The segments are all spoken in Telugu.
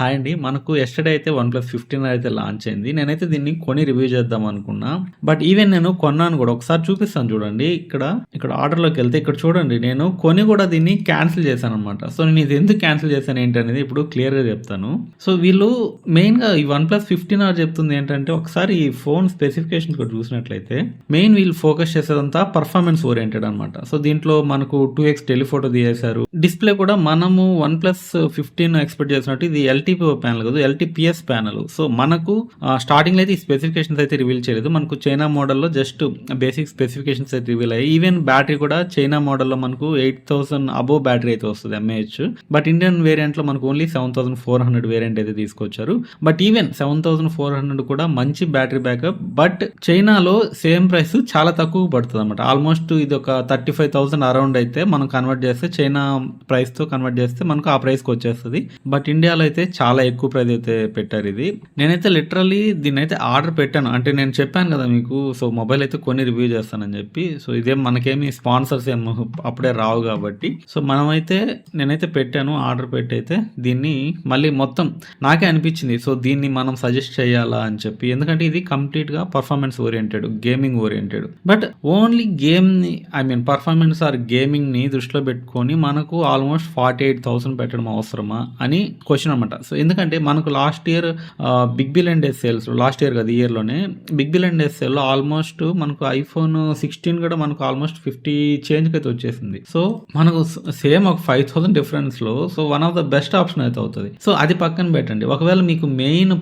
హాయ్ అండి. మనకు ఎస్టర్డే అయితే వన్ ప్లస్ 15 అయితే లాంచ్ అయింది. నేనైతే దీన్ని కొని రివ్యూ చేద్దాం అనుకున్నా. బట్ ఈవెన్ నేను కొన్నాను కూడా ఒకసారి చూపిస్తాను చూడండి. ఇక్కడ, ఇక్కడ ఆర్డర్‌లోకెళ్తే ఇక్కడ చూడండి. నేను కొని కూడా దీన్ని క్యాన్సిల్ చేశాననమాట. సో, నేను ఇది ఎందుకు క్యాన్సిల్ చేశాను ఏంటి అనేది ఇప్పుడు క్లియర్‌గా చెప్తాను. సో, వీళ్ళు మెయిన్‌గా ఈ వన్ ప్లస్ 15 ఆర్ చెప్తుంది ఏంటంటే ఒకసారి ఈ ఫోన్ స్పెసిఫికేషన్స్ కూడా చూసినట్లయితే మెయిన్ వీళ్ళు ఫోకస్ చేసేదంతా పర్ఫార్మెన్స్ ఓరియెంటెడ్ అనమాట. సో, దీంట్లో మనకు టూ ఎక్స్ టెలిఫోటో తీసేశారు. డిస్‌ప్లే కూడా మనము వన్ ప్లస్ 15 ఎక్స్‌పెక్ట్ చేసినట్టు ఇది ఎల్‌టిపిఓ ప్యానల్ కాదు. ఎల్టీపీఎస్ ప్యానల్ సో, మనకు స్టార్టింగ్‌లో అయితే ఈ స్పెసిఫికేషన్స్ అయితే రివీల్ చేయలేదు. మనకు చైనా మోడల్‌లో జస్ట్ బేసిక్ స్పెసిఫికేషన్స్ అయితే రివీల్ అయ్యాయి. ఈవెన్ బ్యాటరీ కూడా చైనా మోడల్‌లో మనకు 8000 అబోవ్ బ్యాటరీ అయితే వస్తుంది ఎంఏహెచ్. బట్ ఇండియన్ వేరియంట్‌లో మనకు ఓన్లీ 7400 వేరియంట్ అయితే తీసుకొచ్చారు. బట్ ఈవెన్ 7400 కూడా మంచి బ్యాటరీ బ్యాకప్. బట్ చైనాలో సేమ్ ప్రైస్ చాలా తక్కువ పడుతుంది అనమాట ఆల్మోస్ట్ ఇది ఒక 35000 అరౌండ్ అయితే మనం కన్వర్ట్ చేస్తే చైనా ప్రైస్‌తో కన్వర్ట్ చేస్తే మనకు ఆ ప్రైస్‌కి వచ్చేస్తుంది బట్ ఇండియాలో అయితే చాలా ఎక్కువ ప్రైజ్ అయితే పెట్టారు ఇది. నేనైతే లిటరల్లీ దీన్నైతే ఆర్డర్ పెట్టాను. అంటే నేను చెప్పాను కదా మీకు. సో, మొబైల్ అయితే కొని రివ్యూ చేస్తానని చెప్పి. సో, ఇదేం మనకేమి స్పాన్సర్స్ ఏం అప్పుడే రావు కాబట్టి. సో, మనమైతే నేనైతే పెట్టాను. ఆర్డర్ పెట్టయితే దీన్ని మళ్ళీ మొత్తం నాకే అనిపించింది. సో, దీన్ని మనం సజెస్ట్ చేయాలా అని చెప్పి. ఎందుకంటే ఇది కంప్లీట్‌గా performance oriented gaming oriented. But only గేమ్‌ని ఐ మీన్ పర్ఫార్మెన్స్ ఆర్ గేమింగ్‌ని దృష్టిలో పెట్టుకొని మనకు ఆల్మోస్ట్ 48000 పెట్టడం అవసరమా అని క్వశ్చన్ అనమాట. సో, ఎందుకంటే మనకు last year big billion days sales last year కదా ఇయర్‌లోనే బిగ్ బిలియన్ డేస్ సేల్‌లో ఆల్మోస్ట్ మనకు ఐఫోన్ 16 కూడా మనకు ఆల్మోస్ట్ 50 చేంజ్‌కి అయితే వచ్చేసింది. సో, మనకు సేమ్ ఒక 5000 డిఫరెన్స్‌లో so, one of the best option అయితే అవుతుంది సో, అది పక్కన పెట్టండి. ఒకవేళ మీకు main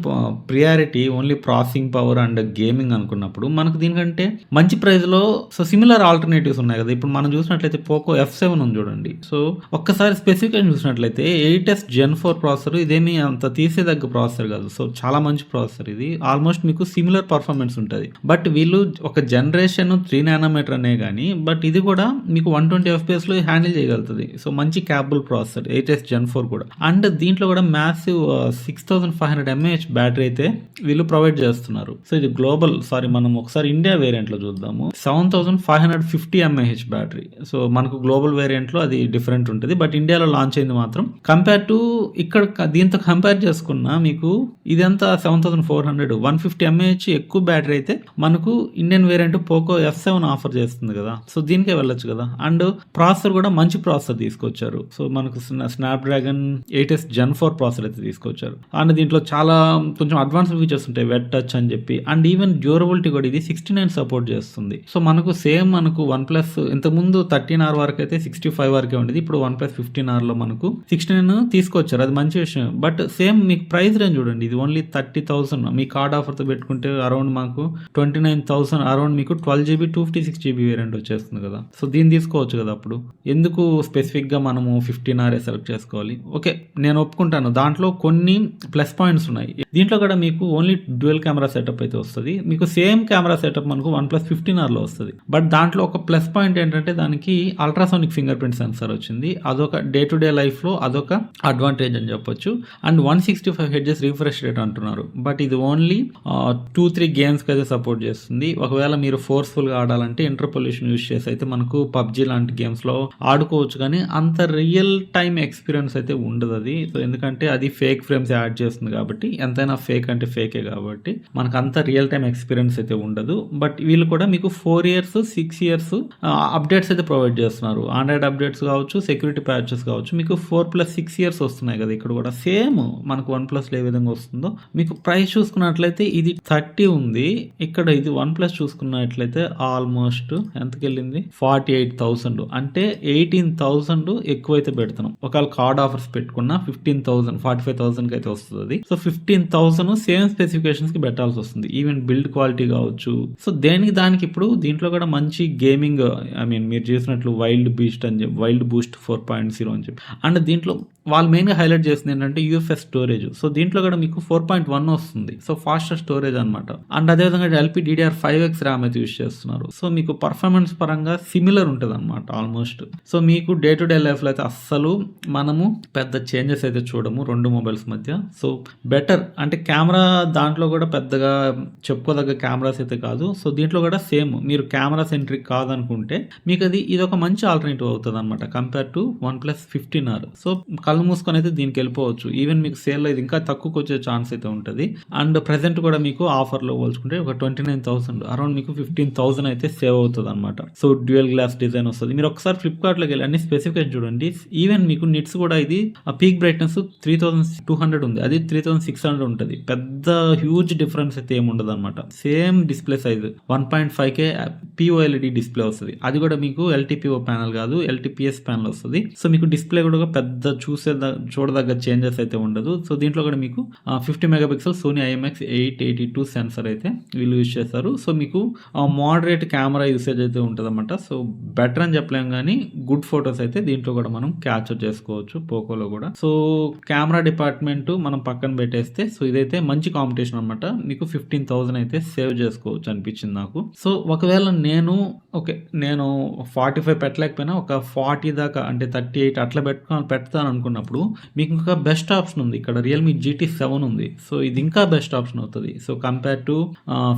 priority only processing power and gaming అనుకున్నప్పుడు మనకు దీనికంటే మంచి ప్రైస్‌లో సో, సిమిలర్ ఆల్టర్‌నేటివ్స్ ఉన్నాయి కదా! ఇప్పుడు మనం చూసినట్లయితే పోకో ఎఫ్7 ఉంది చూడండి. సో, ఒక్కసారి స్పెసిఫికేషన్ చూసినట్లయితే 8ఎస్ జెన్ ఫోర్ ప్రాసెసర్ ఇదేమి అంత తీసేదగ్గ ప్రాసెసర్ కాదు. సో, చాలా మంచి ప్రాసెసర్ ఇది. ఆల్మోస్ట్ మీకు సిమిలర్ పర్ఫార్మెన్స్ ఉంటుంది బట్ వీళ్ళు ఒక జనరేషన్ త్రీ నానోమీటర్ అనే కానీ బట్ ఇది కూడా మీకు 120 ఎఫ్‌పిఎస్‌లో హ్యాండిల్ చేయగలుగుతుంది సో, మంచి క్యాబుల్ ప్రాసెసర్ 8ఎస్ జెన్ ఫోర్ కూడా. అండ్ దీంట్లో కూడా maths six thousand five hundred MAH battery అయితే వీళ్ళు ప్రొవైడ్ చేస్తున్నారు. సో, ఇది గ్లోబల్ సారీ మనం ఒకసారి ఇండియా వేరియంట్‌లో చూద్దాము. 7550 ఎంఏహెచ్ బ్యాటరీ. సో, మనకు గ్లోబల్ వేరియంట్‌లో అది డిఫరెంట్ ఉంటుంది బట్ ఇండియాలో లాంచ్ అయింది మాత్రం కంపేర్ టు ఇక్కడ దీంతో దాంతో కంపేర్ చేసుకున్నా మీకు ఇదంతా 7400 150 ఎంఏహెచ్ ఎక్కువ బ్యాటరీ అయితే మనకు ఇండియన్ వేరియంట్ పోకో ఎఫ్7 ఆఫర్ చేస్తుంది కదా! సో, దీనికే వెళ్ళొచ్చు కదా! అండ్ ప్రాసెసర్ కూడా మంచి ప్రాసెసర్ తీసుకొచ్చారు. సో, మనకు Snapdragon eight s gen four processor అయితే తీసుకొచ్చారు. అండ్ దీంట్లో చాలా కొంచెం అడ్వాన్స్ ఫీచర్స్ ఉంటాయి. వెట్ టచ్ అని చెప్పి అండ్ ఈవెన్ డ్యూరబిలిటీ కూడా ఇది 69 సపోర్ట్ చేస్తుంది. సో, మనకు సేమ్ మనకు వన్ ప్లస్ ఇంతకుముందు 13ఆర్ వరకు అయితే 65 వరకే ఉండేది. ఇప్పుడు వన్ ప్లస్ 15ఆర్‌లో మనకు 69 తీసుకొచ్చారు. అది మంచి విషయం. బట్ బట్ సేమ్ మీకు ప్రైస్ రేంజ్ చూడండి. ఇది ఓన్లీ 30000 మీ కార్డ్ ఆఫర్‌తో పెట్టుకుంటే అరౌండ్ మాకు 29000 అరౌండ్ మీకు 12 జీబీ 256 జీబీ వేరియంట్ వచ్చేస్తుంది కదా! సో, దీన్ని తీసుకోవచ్చు కదా! అప్పుడు. ఎందుకు స్పెసిఫిక్‌గా మనము 15ఆరే సెలెక్ట్ చేసుకోవాలి. ఓకే. నేను ఒప్పుకుంటాను. దాంట్లో కొన్ని ప్లస్ పాయింట్స్ ఉన్నాయి. దీంట్లో కూడా మీకు ఓన్లీ డ్యూయల్ కెమెరా సెటప్ అయితే వస్తుంది మీకు సేమ్ కెమెరా సెటప్ మనకు వన్ ప్లస్ ఫిఫ్టీన్ ఆర్లో వస్తుంది బట్ దాంట్లో ఒక ప్లస్ పాయింట్ ఏంటంటే దానికి అల్ట్రాసోనిక్ ఫింగర్ ప్రింట్ సెన్సార్ వచ్చింది. అదొక డే టు డే లైఫ్‌లో అదొక అడ్వాంటేజ్ అని చెప్పొచ్చు. And one sixty five hertz refresh rate అంటున్నారు. బట్ ఇది ఓన్లీ టూ త్రీ గేమ్స్‌కి అయితే సపోర్ట్ చేస్తుంది. ఒకవేళ మీరు ఫోర్స్‌ఫుల్‌గా ఆడాలంటే ఇంటర్ పొల్యూషన్ యూస్ చేసి అయితే మనకు పబ్‌జీ లాంటి గేమ్స్‌లో ఆడుకోవచ్చు కానీ అంత రియల్ టైమ్ ఎక్స్‌పీరియన్స్ అయితే ఉండదు అది సో, ఎందుకంటే అది ఫేక్ ఫ్రేమ్స్ యాడ్ చేస్తుంది కాబట్టి ఎంతైనా ఫేక్ అంటే ఫేకే కాబట్టి మనకు అంత రియల్ టైమ్ ఎక్స్‌పీరియన్స్ అయితే ఉండదు. బట్ వీళ్ళు కూడా మీకు four years, six years updates అయితే ప్రొవైడ్ చేస్తున్నారు. ఆండ్రాయిడ్ అప్డేట్స్ కావచ్చు, సెక్యూరిటీ ప్యాచెస్ కావచ్చు. మీకు 4+6 ఇయర్స్ వస్తున్నాయి కదా! ఇక్కడ కూడా సేమ్ మనకు వన్ ప్లస్‌లో ఏ విధంగా వస్తుందో మీకు ప్రైస్ చూసుకున్నట్లయితే ఇది 30 ఉంది. ఇక్కడ ఇది వన్ ప్లస్ చూసుకున్నట్లయితే ఆల్మోస్ట్ ఎంతకెళ్ళింది 48000 అంటే 18000 ఎక్కువైతే పెడుతున్నాం. ఒకవేళ కార్డ్ ఆఫర్స్ పెట్టుకున్నా 15000 45000కి అయితే వస్తదది. సో, 15000 సేమ్ స్పెసిఫికేషన్స్‌కి పెట్టాల్సి వస్తుంది. ఈవెన్ బిల్డ్ క్వాలిటీ కావచ్చు. సో, దేనికి దానికి ఇప్పుడు దీంట్లో కూడా మంచి గేమింగ్ ఐ మీన్ మీరు చేసినట్లు వైల్డ్ బీస్ట్ అని చెప్పి వైల్డ్ బూస్ట్ 4.0 అని చెప్పి అండ్ దీంట్లో వాళ్ళు మెయిన్‌గా హైలైట్ చేసింది ఏంటంటే యూఎఫ్ఎస్ స్టోరేజ్. సో, దీంట్లో కూడా మీకు 4.1 వస్తుంది. సో, ఫాస్టర్ స్టోరేజ్ అనమాట. అండ్ అదేవిధంగా ఎల్‌పీ డీడీఆర్5ఎక్స్ ర్యామ్ అయితే యూస్ చేస్తున్నారు. సో, మీకు పర్ఫార్మెన్స్ పరంగా సిమిలర్ ఉంటదనమాట ఆల్మోస్ట్. సో, మీకు డే టు డే లైఫ్‌లో అయితే అస్సలు మనము పెద్ద చేంజెస్ అయితే చూడము రెండు మొబైల్స్ మధ్య. సో, బెటర్ అంటే కెమెరా దాంట్లో కూడా పెద్దగా చెప్పుకోదగ్గ కెమెరాస్ అయితే కాదు. సో, దీంట్లో కూడా సేమ్ మీరు కెమెరా సెంట్రిక్ కాదనుకుంటే మీకు అది ఇది ఒక మంచి ఆల్టర్‌నేటివ్ అవుతుంది అనమాట కంపేర్ టు వన్ ప్లస్ 15ఆర్. సో, కళ్ళు మూసుకొని అయితే దీనికి వెళ్ళిపోవచ్చు. ఈ ఈవెన్ మీకు సేల్‌లో ఇది ఇంకా తక్కువకొచ్చే ఛాన్స్ అయితే ఉంటది. అండ్ ప్రెసెంట్ కూడా మీకు ఆఫర్‌లో పోల్చుకుంటే ఒక 29,000 అరౌండ్ మీకు 15,000 అయితే సేవ్ అవుతదనమాట. సో, డ్యూయల్ గ్లాస్ డిజైన్ వస్తది. మీరు ఒకసారి ఫ్లిప్‌కార్ట్‌లోకెళ్ళి అన్ని స్పెసిఫికేషన్ చూడండి. ఈవెన్ మీకు నిట్స్ కూడా ఇది ఆ పీక్ బ్రైట్‌నెస్ 3200 ఉంది. అది త్రీ థౌసండ్ సిక్స్ హండ్రెడ్ ఉంటుంది పెద్ద హ్యూజ్ డిఫరెన్స్ అయితే ఏమి ఉండదనమాట. Same display size one point five K POLED display వస్తది. అది కూడా మీకు ఎల్టీపీఓ ప్యానల్ కాదు. ఎల్టీపీఎస్ ప్యానల్ వస్తది. సో, మీకు డిస్‌ప్లే కూడా పెద్ద చూసే చూడదగ్గ చేంజెస్ అయితే ఉండదు. సో, దీంట్లో కూడా మీకు ah, 50 mega pixel Sony IMX 882 sensor అయితే వీళ్ళు యూజ్ చేస్తారు. సో, మీకు మోడరేట్ కెమెరా యూసేజ్ అయితే ఉంటుందన్నమాట సో, బెటర్ అని చెప్పలేం కానీ గుడ్ ఫొటోస్ అయితే దీంట్లో కూడా మనం క్యాప్చర్ చేసుకోవచ్చు పోకోలో కూడా. సో, కెమెరా డిపార్ట్‌మెంట్ మనం పక్కన పెట్టేస్తే సో, ఇదైతే మంచి కాంపిటీషన్ అనమాట. మీకు 15,000 అయితే సేవ్ చేసుకోవచ్చు అనిపించింది నాకు. సో, ఒకవేళ నేను ఓకే. నేను 45 పెట్టలేకపోయినా ఒక 40 దాకా అంటే 38 అట్లా పెట్టుకో పెడతాననుకున్నప్పుడు మీకు ఇంకా బెస్ట్ ఆప్షన్ ఉంది. ఇక్కడ రియల్‌మీ జీటీ సెవెన్ ఉంది. సో, ఇది ఇంకా బెస్ట్ ఆప్షన్ అవుతుంది so, compare to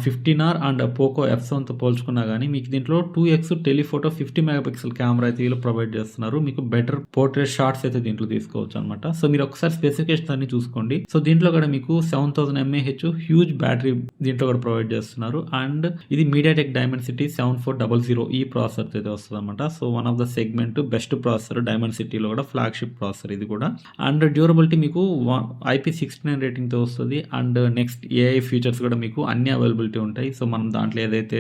fifteen R and Poco F సెవెన్‌తో పోల్చుకున్నా కానీ మీకు దీంట్లో two X telephoto 50 mega pixel camera అయితే వీళ్ళు ప్రొవైడ్ చేస్తున్నారు. మీకు బెటర్ పోర్ట్రేట్ షార్ట్స్ అయితే దీంట్లో తీసుకోవచ్చు అనమాట సో, మీరు ఒకసారి స్పెసిఫికేషన్ అన్ని చూసుకోండి. సో, దీంట్లో కూడా మీకు 7000 ఎంఏహెచ్ హ్యూజ్ బ్యాటరీ దీంట్లో కూడా ప్రొవైడ్ చేస్తున్నారు. అండ్ ఇది మీడియాటెక్ డైమెన్సిటీ 7400 ఈ ప్రాసెసర్ అయితే వస్తదనమాట. So, one of the segment best processor డైమెన్సిటీలో కూడా ఫ్లాగ్‌షిప్ ప్రాసెసర్ ఇది కూడా. అండ్ డ్యూరబిలిటీ మీకు మీకు ఐపీ సిక్స్టీ నైన్ రేటింగ్‌తో వస్తుంది అండ్ నెక్స్ట్ ఏఐ ఫీచర్స్ కూడా మీకు అన్ని అవైలబిలిటీ ఉంటాయి. సో, మనం దాంట్లో ఏదైతే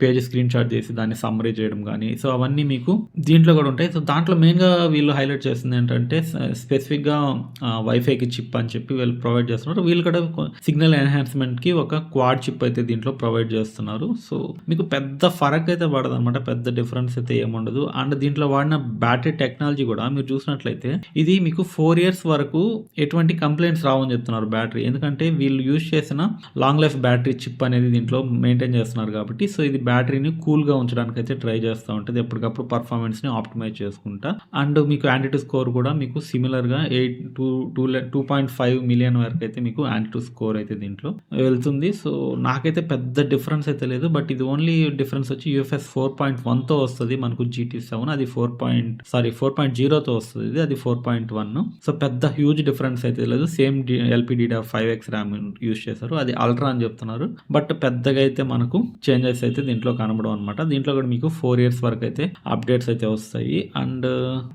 పేజ్ స్క్రీన్ షాట్ చేసి దాన్ని సమ్మరీ చేయడం కానీ సో, అవన్నీ మీకు దీంట్లో కూడా ఉంటాయి. సో, దాంట్లో మెయిన్‌గా వీళ్ళు హైలైట్ చేస్తుంది ఏంటంటే స్పెసిఫిక్‌గా వైఫైకి చిప్ అని చెప్పి వీళ్ళు ప్రొవైడ్ చేస్తున్నారు. వీళ్ళు కూడా సిగ్నల్ ఎన్హాన్స్‌మెంట్‌కి ఒక క్వాడ్ చిప్ అయితే దీంట్లో ప్రొవైడ్ చేస్తున్నారు. సో, మీకు పెద్ద ఫరక్ అయితే పడదనమాట. పెద్ద డిఫరెన్స్ అయితే ఏముండదు. అండ్ దీంట్లో వాడిన బ్యాటరీ టెక్నాలజీ కూడా మీరు చూసినట్లయితే ఇది మీకు ఫోర్ ఇయర్స్ వరకు ఎటువంటి కంప్లైంట్స్ రావని చెప్తున్నారు బ్యాటరీ. ఎందుకంటే వీళ్ళు యూజ్ చేసిన లాంగ్ లైఫ్ బ్యాటరీ చిప్ అనేది దీంట్లో మెయింటైన్ చేస్తున్నారు కాబట్టి సో, ఇది బ్యాటరీని కూల్‌గా అయితే ట్రై చేస్తూ ఉంటుంది ఎప్పటికప్పుడు పర్ఫార్మెన్స్‌ని ఆప్టిమైజ్ చేసుకుంటా. అండ్ మీకు యాంటిట్యూడ్ స్కోర్ కూడా మీకు సిమిలర్‌గా eight two two two point five million వరకు అయితే మీకు యాంటిట్యూడ్ స్కోర్ అయితే దీంట్లో వెళ్తుంది. సో, నాకైతే పెద్ద డిఫరెన్స్ అయితే లేదు. బట్ ఇది ఓన్లీ డిఫరెన్స్ వచ్చి యూఎఫ్ఎస్ ఫోర్ పాయింట్ వన్తో వస్తుంది మనకు జీటీ సెవెన్ అది four point sorry four point జీరోతో వస్తుంది ఇది. అది 4.1 సో, పెద్ద హ్యూజ్ డిఫరెన్స్ అయితే లేదు. Same D LPDDR5X RAM use చేశారు. అది అల్ట్రా అని చెప్తున్నారు. బట్ పెద్దగా అయితే మనకు చేంజెస్ అయితే దీంట్లో కనబడవు అనమాట. దీంట్లో కూడా మీకు ఫోర్ ఇయర్స్ వరకు అయితే అప్డేట్స్ అయితే వస్తాయి. అండ్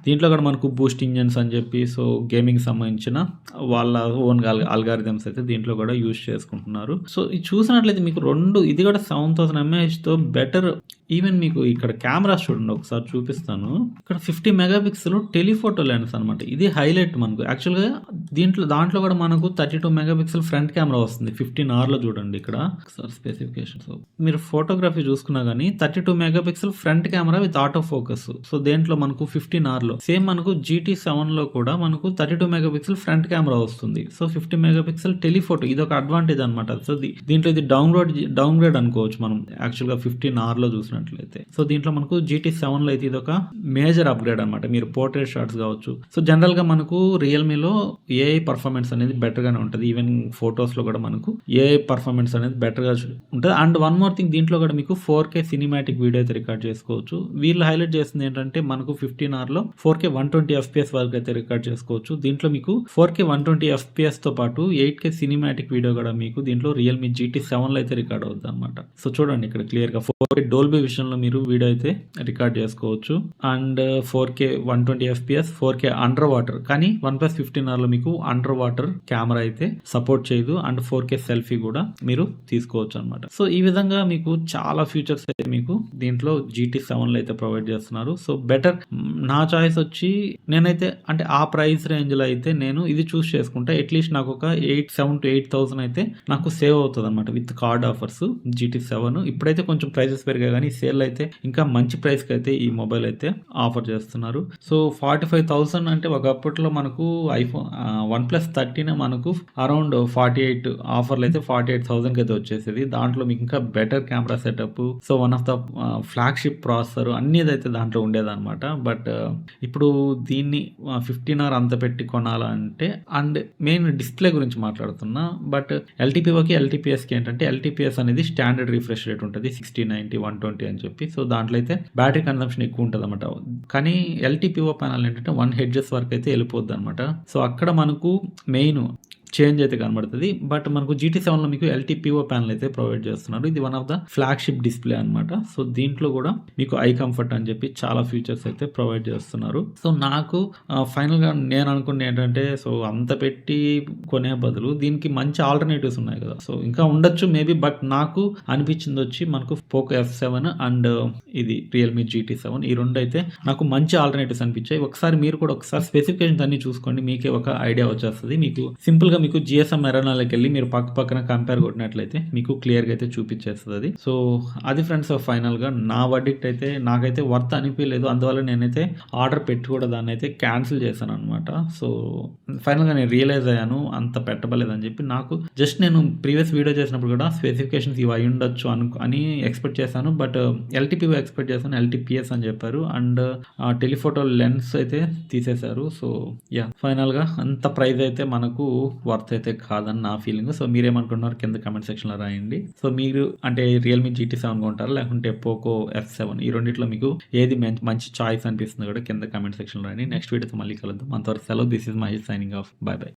దీంట్లో కూడా మనకు బూస్ట్ ఇంజన్స్ అని చెప్పి సో, గేమింగ్ సంబంధించిన వాళ్ళ ఓన్ అల్గారిథమ్స్ అయితే దీంట్లో కూడా యూజ్ చేసుకుంటున్నారు. సో, ఇది చూసినట్లయితే మీకు రెండు ఇది కూడా 7000 ఎంఏహెచ్‌తో బెటర్ ఈవెన్ మీకు ఇక్కడ కెమెరాస్ చూడండి ఒకసారి చూపిస్తాను. ఇక్కడ 50 మెగా పిక్సెల్ టెలిఫోటో లెన్స్ అనమాట. ఇది హైలైట్ మనకు. యాక్చువల్‌గా దీంట్లో దాంట్లో కూడా మనకు 32 మెగా పిక్సెల్ ఫ్రంట్ కెమెరా వస్తుంది. 15ఆర్‌లో చూడండి ఇక్కడ. ఒకసారి స్పెసిఫికేషన్స్ మీరు ఫోటోగ్రఫీ చూసుకున్నా గానీ 32 mega pixel front camera with auto focus. So, దేంట్లో మనకు 15ఆర్‌లో సేమ్ మనకు జీటీ సెవెన్లో కూడా మనకు 32 మెగా పిక్సెల్ ఫ్రంట్ కెమెరా వస్తుంది. సో, 50 మెగా పిక్సెల్ ఇది ఒక అడ్వాంటేజ్ అనమాట. సో, దీంట్లో ఇది డౌన్‌లోడ్ డౌన్‌గ్రేడ్ అనుకోవచ్చు మనం. యాక్చువల్‌గా 15ఆర్‌లో చూసినట్లయితే. సో, దీంట్లో మనకు జీటీ 7లో అయితే ఇది ఒక మేజర్ అప్‌గ్రేడ్ అనమాట. మీరు పోర్ట్రేట్ షాట్స్ కావచ్చు. సో, జనరల్‌గా మనకు రియల్‌మీలో ఏఐ పర్ఫార్మెన్స్ అనేది బెటర్‌గానే ఉంటుంది ఈవెన్ ఫోటోస్‌లో కూడా మనకు ఏఐ పర్ఫార్మెన్స్ అనేది బెటర్‌గా ఉంటది. అండ్ వన్ మోర్ థింగ్ దీంట్లో కూడా మీకు ఫోర్ కే సినిమాటిక్ వీడియో అయితే రికార్డ్ చేసుకోవచ్చు. వీళ్ళు హైలైట్ చేసింది ఏంటంటే మనకు ఫిఫ్టీన్ అవర్లో four K one twenty FPS వరకు అయితే రికార్డ్ చేసుకోవచ్చు. దీంట్లో మీకు ఫోర్ కే 4కే 120 ఎఫ్‌పీఎస్‌తో పాటు ఎయిట్ కే సినిమాటిక్ వీడియో కూడా మీకు దీంట్లో రియల్‌మీ జీటీ 7లో అయితే రికార్డ్ అవుద్దనమాట. సో, చూడండి ఇక్కడ క్లియర్‌గా 4కే డోల్బీ విషయంలో మీరు వీడియో అయితే రికార్డ్ చేసుకోవచ్చు. And four K one twenty FPS four K under water కానీ వన్ ప్లస్ 15ఆర్‌లో మీకు అండర్ వాటర్ కెమెరా అయితే సపోర్ట్ చేయదు. అండ్ ఫోర్ కే సెల్ఫీ కూడా మీరు తీసుకోవచ్చు అనమాట. సో, ఈ విధంగా మీకు చాలా ఫీచర్స్ అయితే మీకు దీంట్లో జీటీ 7లో అయితే ప్రొవైడ్ చేస్తున్నారు. సో, బెటర్ నా చాయిస్ వచ్చి నేనైతే అంటే ఆ ప్రైస్ రేంజ్‌లో అయితే నేను ఇది చూస్ చేసుకుంటా. అట్‌లీస్ట్ నాకు ఒక 8 7-8000 అయితే నాకు save అవుతదనమాట. With card offers GT seven ఇప్పుడైతే కొంచెం ప్రైసెస్ పెరిగాయి కానీ సేల్ అయితే ఇంకా మంచి ప్రైస్‌కి అయితే ఈ మొబైల్ అయితే ఆఫర్ చేస్తున్నారు. సో, 45,000 అంటే ఒకప్పట్లో మనకు ఐఫోన్ వన్ ప్లస్ 13 మనకు అరౌండ్ ఫార్టీ ఎయిట్ ఆఫర్లు అయితే 48,000కి అయితే వచ్చేసేది. దాంట్లో మీకు ఇంకా better camera setup so, one of the flagship processor అన్నీదైతే దాంట్లో ఉండేదన్నమాట బట్ ఇప్పుడు దీన్ని ఫిఫ్టీన్ అవర్ అంత పెట్టి కొనాలంటే అండ్ మెయిన్ డిస్‌ప్లే గురించి మాట్లాడుతున్నా. బట్ ఎల్టీపీఓకి ఎల్టీపీఎస్కి ఏంటంటే ఎల్టీపీఎస్ అనేది స్టాండర్డ్ రిఫ్రెష్ రేట్ ఉంటది. 60, 90, 120 ఒకటి అని చెప్పి. సో దాంట్లో అయితే బ్యాటరీ కన్సంప్షన్ ఎక్కువ ఉంటుంది అనమాట కానీ ఎల్టీపీఓ ప్యానల్ ఏంటంటే వన్ హెడ్జెస్ వరకు అయితే వెళ్ళిపోద్ది అనమాట సో అక్కడ మనకు మెయిన్ చేంజ్ అయితే కనబడుతుంది. బట్ మనకు జీటీ సెవెన్లో మీకు ఎల్టీపీఓ ప్యానల్ అయితే ప్రొవైడ్ చేస్తున్నారు. ఇది one of the flagship display అనమాట సో దీంట్లో కూడా మీకు ఐ కంఫర్ట్ అని చెప్పి చాలా ఫీచర్స్ అయితే ప్రొవైడ్ చేస్తున్నారు. సో నాకు ఫైనల్గా నేను అనుకున్న ఏంటంటే సో అంత పెట్టి కొనే బదులు దీనికి మంచి ఆల్టర్నేటివ్స్ ఉన్నాయి కదా. సో ఇంకా ఉండొచ్చు మేబీ బట్ నాకు అనిపించింది వచ్చి మనకు పోకో ఎఫ్ సెవెన్ అండ్ ఇది రియల్మీ జీటీ సెవెన్ ఈ రెండు అయితే నాకు మంచి ఆల్టర్నేటివ్స్ అనిపించాయి. ఒకసారి మీరు కూడా ఒకసారి స్పెసిఫికేషన్స్ అన్ని చూసుకోండి. మీకే ఒక ఐడియా వచ్చేస్తుంది. మీకు సింపుల్గా మీకు జిఎస్ఎం ఎరానాలకి వెళ్ళి మీరు పక్క పక్కన కంపేర్ కొట్టినట్లయితే మీకు క్లియర్గా అయితే చూపించేస్తుంది. అది సో అది ఫ్రెండ్స్ ఫైనల్గా నా వడ్డిక్ట్ అయితే నాకైతే వర్త్ అనిపించలేదు. అందువల్ల నేనైతే ఆర్డర్ పెట్టి కూడా దాన్ని అయితే క్యాన్సిల్ చేశాను అనమాట సో ఫైనల్గా నేను రియలైజ్ అయ్యాను అంత పెట్టబలేదని చెప్పి నాకు జస్ట్ నేను ప్రీవియస్ వీడియో చేసినప్పుడు కూడా స్పెసిఫికేషన్స్ ఇవి అయి ఉండొచ్చు అను అని ఎక్స్పెక్ట్ చేశాను. బట్ ఎల్టీపీ ఎక్స్పెక్ట్ చేశాను ఎల్టీపీఎస్ అని చెప్పారు. అండ్ టెలిఫోటో లెన్స్ అయితే తీసేశారు. సో యా ఫైనల్గా అంత ప్రైజ్ అయితే మనకు వర్త్ అయితే కాదని నా ఫీలింగ్. సో మీరేమనుకుంటున్నారు? కింద కమెంట్ సెక్షన్లో రాయండి. సో మీరు అంటే రియల్మీ జీటీ సెవెన్ కొంటారా? లేకుంటే పోకో ఎఫ్ సెవెన్ ఈ రెండిట్లో మీకు ఏది మంచి మంచి చాయిస్ అనిపిస్తుంది కూడా కింద కమెంట్ సెక్షన్లో రాయండి. నెక్స్ట్ వీడియోతో మళ్ళీ కలుద్దాం. అంతవరకు సెలవు. This is Mahesh signing off bye bye